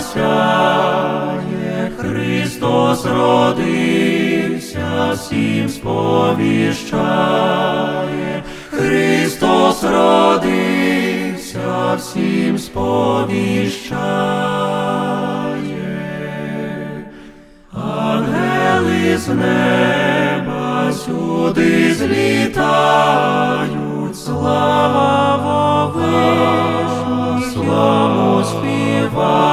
сяє, Христос родився, всім сповіщає, Христос родився, всім сповіщає. Ангели з неба сюди злітають, слава славу співають,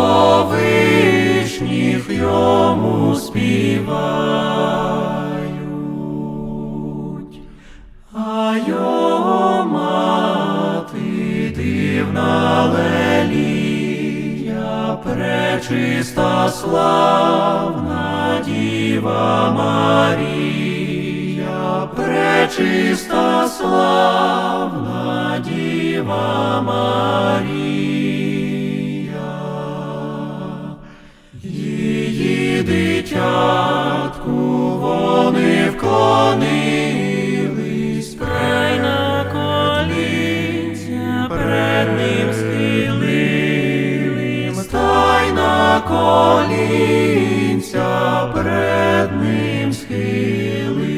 Вовишніх йому співають. А його мати дивна лелія, пречиста славна Діва Марія, пречиста славна Діва Марія. На колінця пред ним схилились, та й на колінця пред ним схилились.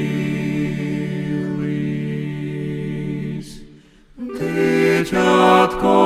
Дитятко.